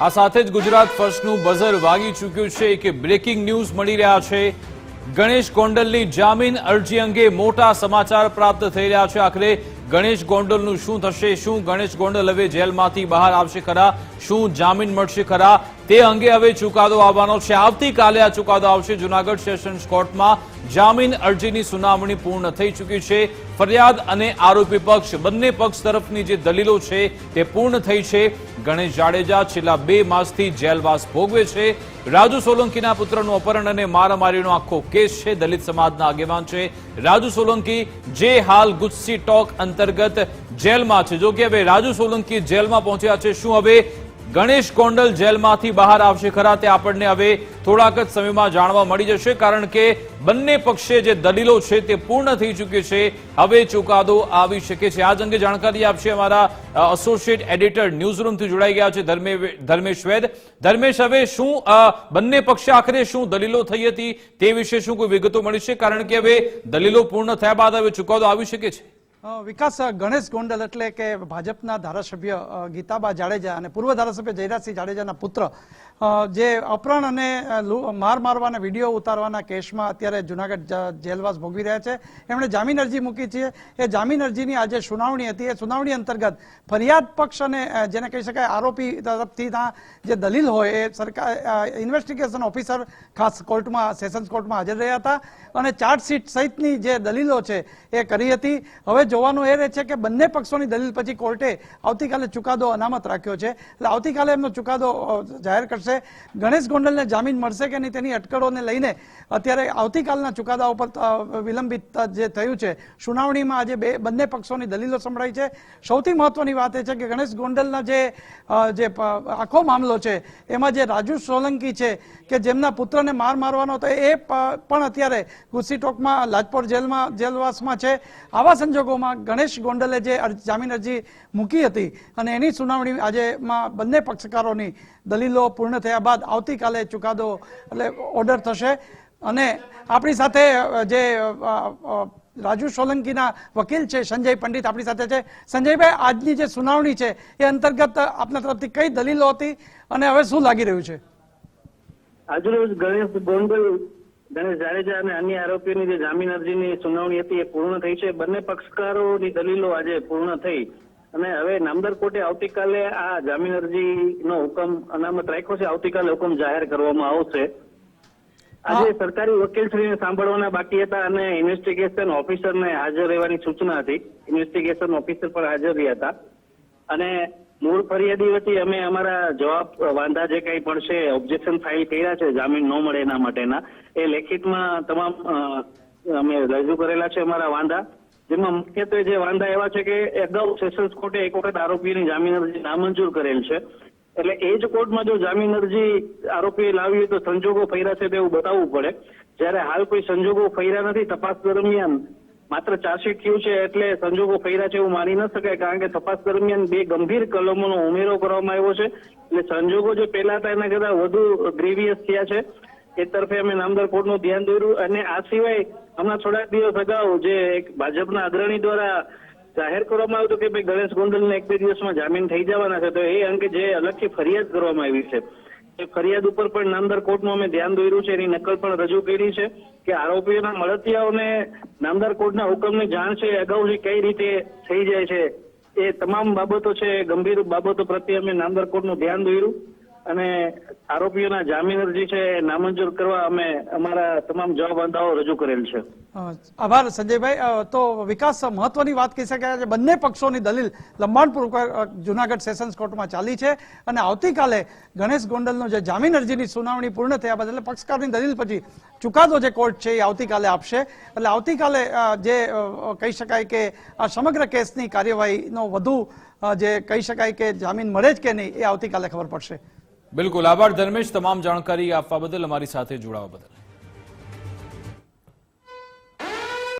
આ સાથે જ ગુજરાત ફર્સ્ટનું બઝર વાગી ચૂક્યું છે કે બ્રેકિંગ ન્યૂઝ મળી રહ્યા છે. ગણેશ કોંડલની જામીન અરજી અંગે મોટા સમાચાર પ્રાપ્ત થઈ રહ્યા છે. આખરે ગણેશ ગોંડલનું શું થશે? શું ગણેશ ગોંડલ હવે જેલમાંથી બહાર આવશે ખરા? શું જામીન મળશે ખરા? તે અંગે હવે ચુકાદો આવવાનો છે. આવતીકાલે આ ચુકાદો આવશે જુનાગઢ સેશન્સ કોર્ટમાં. જામીન અરજીની સુનાવણી પૂર્ણ થઈ ચૂકી છે. ફરિયાદ અને આરોપી પક્ષ, બંને પક્ષ તરફની જે દલીલો છે તે પૂર્ણ થઈ છે. ગણેશ જાડેજા છેલ્લા બે માસથી જેલવાસ ભોગવે છે. રાજુ સોલંકીના પુત્રનું અપહરણ અને મારામારીનો આખો કેસ છે. દલિત સમાજના આગેવાન છે. રાજુ સોલંકી, જે હાલ ગુસ્સી ટોક અંતર્ગત જેલમાં છે. જો હવે રાજુ સોલંકી જેલમાં પહોંચ્યા છે. શું હવે ગણેશ કોંડલ જેલમાંથી બહાર આવશે? ખરા, તે આપણને હવે થોડાક જ સમયમાં જાણવા મળી જશે. કારણ કે બંને પક્ષે જે દલીલો છે તે પૂર્ણ થઈ ચૂકી છે. હવે ચુકાદો આવી શકે છે. આજ અંગે જાણકારી આપશે અમારા એસોસિએટ એડિટર ન્યૂઝરૂમથી જોડાઈ ગયા છે ધર્મેશ વૈદ. ધર્મેશ, હવે શું બંને પક્ષે આખરે શું દલીલો થઈ હતી તે વિશે શું કોઈ વિગતો મળી છે? કારણ કે હવે દલીલો પૂર્ણ થયા બાદ હવે ચુકાદો આવી શકે છે. વિકાસ ગણેશ ગોંડલ એટલે કે ભાજપના ધારાસભ્ય ગીતાબા જાડેજા અને પૂર્વ ધારાસભ્ય જયરાજસિંહ જાડેજાના પુત્ર જે અપહરણ અને માર મારવાના વીડિયો ઉતારવાના કેસમાં અત્યારે જુનાગઢ જેલવાસ ભોગવી રહ્યા છે. એમણે જામીન અરજી મૂકી છે. એ જામીન અરજીની આજે સુનાવણી હતી. એ સુનાવણી અંતર્ગત ફરિયાદ પક્ષ અને જેને કહી શકાય, આરોપી તરફથીના જે દલીલ હોય એ સરકાર ઇન્વેસ્ટિગેશન ઓફિસર ખાસ કોર્ટમાં સેશન્સ કોર્ટમાં હાજર રહ્યા હતા અને ચાર્જશીટ સહિતની જે દલીલો છે એ કરી હતી. હવે જોવાનું એ રહે છે કે બંને પક્ષોની દલીલ પછી કોર્ટે આવતીકાલે ચુકાદો અનામત રાખ્યો છે. એટલે આવતીકાલે એમનો ચુકાદો જાહેર કરશે ગણેશ ગોંડલને જામીન મળશે કે નહીં તેની અટકળોને લઈને અત્યારે આવતીકાલના ચુકાદા ઉપર વિલંબિત જે થયું છે, સુનાવણીમાં આજે બે, બંને પક્ષોની દલીલો સંભળાઈ છે. સૌથી મહત્વની વાત એ છે કે ગણેશ ગોંડલના જે જે આખો મામલો છે, એમાં જે રાજુ સોલંકી છે કે જેમના પુત્રને માર મારવાનો હતો, એ પણ અત્યારે ગુસ્સી ટોકમાં લાજપોર જેલમાં, જેલવાસમાં છે. આવા સંજોગોમાં ગણેશ ગોંડલે જે જામીન અરજી મૂકી હતી અને એની સુનાવણી આજે બંને પક્ષકારોની દલીલો પૂર્ણ થયા બાદ આવતીકાલે ચુકાદો, એટલે ઓર્ડર થશે. અને આપણી સાથે જે રાજુ સોલંકીના વકીલ છે, સંજય પંડિત આપણી સાથે છે. સંજયભાઈ, આજની જે સુનાવણી છે, એ અંતર્ગત આપના તરફથી કઈ દલીલો હતી અને હવે શું લાગી રહ્યું છે? આજરોજ ગણેશ ગોંડલ, ગણેશ જાડેજા અને અન્ય આરોપીઓની જે જામીન અરજીની સુનાવણી હતી, એ પૂર્ણ થઈ છે. બંને પક્ષકારોની દલીલો આજે પૂર્ણ થઈ. અને હવે નામદાર કોર્ટે આવતીકાલે આ જામીન અરજીનો હુકમ અનામત રાખ્યો છે. આવતીકાલે હુકમ જાહેર કરવામાં આવશે. આજે સરકારી વકીલશ્રીને સાંભળવાના બાકી હતા અને ઇન્વેસ્ટિગેશન ઓફિસરને હાજર રહેવાની સૂચના હતી. ઇન્વેસ્ટિગેશન ઓફિસર પણ હાજર રહ્યા હતા. અને મૂળ ફરિયાદી વતી અમે અમારા જવાબ વાંધા જે કંઈ પણ છે ઓબ્જેક્શન ફાઇલ કર્યા છે. જામીન ન મળે એના માટેના. એ લેખિતમાં તમામ અમે રજૂ કરેલા છે અમારા વાંધા. જેમાં મુખ્યત્વે જે વાંધા એવા છે કે અગાઉ સેશન્સ કોર્ટે એક વખત આરોપીની જામીન અરજી નામંજૂર કરેલ છે. એટલે એ જ કોર્ટમાં જો જામીન અરજી આરોપીએ લાવી હોય તો સંજોગો ફર્યા છે તેવું બતાવવું પડે. જ્યારે હાલ કોઈ સંજોગો ફર્યા નથી, તપાસ દરમિયાન માત્ર ચાર્જશીટ થયું છે એટલે સંજોગો ફર્યા છે એવું માની ન શકાય, કારણ કે તપાસ દરમિયાન બે ગંભીર કલમોનો ઉમેરો કરવામાં આવ્યો છે. એટલે સંજોગો જે પહેલા હતા એના કરતા વધુ ગ્રેવિયસ થયા છે. એ તરફે અમે નામદાર કોર્ટનું ધ્યાન દોર્યું અને આ સિવાય હમણાં થોડાક દિવસ અગાઉ જે એક ભાજપના અગ્રણી દ્વારા જાહેર કરવામાં આવ્યું હતું કે ભાઈ ગણેશ ગોંડલને એક બે દિવસમાં જામીન થઈ જવાના છે, તો એ અંગે જે અલગથી ફરિયાદ કરવામાં આવી છે, એ ફરિયાદ ઉપર પણ નામદાર કોર્ટનું અમે ધ્યાન દોર્યું છે, એની નકલ પણ રજૂ કરી છે કે આરોપીઓના મળતિયાઓને નામદાર કોર્ટના હુકમની જાણ છે, અગાઉ અગાઉથી કઈ રીતે થઈ જાય છે, એ તમામ બાબતો છે, ગંભીર બાબતો પ્રત્યે અમે નામદાર કોર્ટનું ધ્યાન દોર્યું. અને આરોપીઓના જામીન અરજી છે નામંજૂર કરવા અમે અમારા તમામ જવાબ રજૂ કરેલ છે. આભાર સંજયભાઈ. તો વિકાસ મહત્વની વાત કહી શકાય છે. બંને પક્ષોની દલીલ લંબાણપૂર્વક અ, જુનાગઢ સેશન્સ કોર્ટમાં ચાલી છે અને આવતીકાલે ગણેશ ગોંડલનો જે જામીન અરજીની સુનાવણી પૂર્ણ થયા બાદ એટલે પક્ષકારની દલીલ પછી ચુકાદો જે કોર્ટ છે એ આવતીકાલે આપશે. એટલે આવતીકાલે જે કહી શકાય કે આ સમગ્ર કેસની કાર્યવાહીનો વધુ જે કહી શકાય કે જામીન મળે જ કે નહીં એ આવતીકાલે ખબર પડશે. બિલકુલ આભાર ધર્મેશ તમામ જાણકારી આપવા બદલ અમારી સાથે જોડાવા બદલ.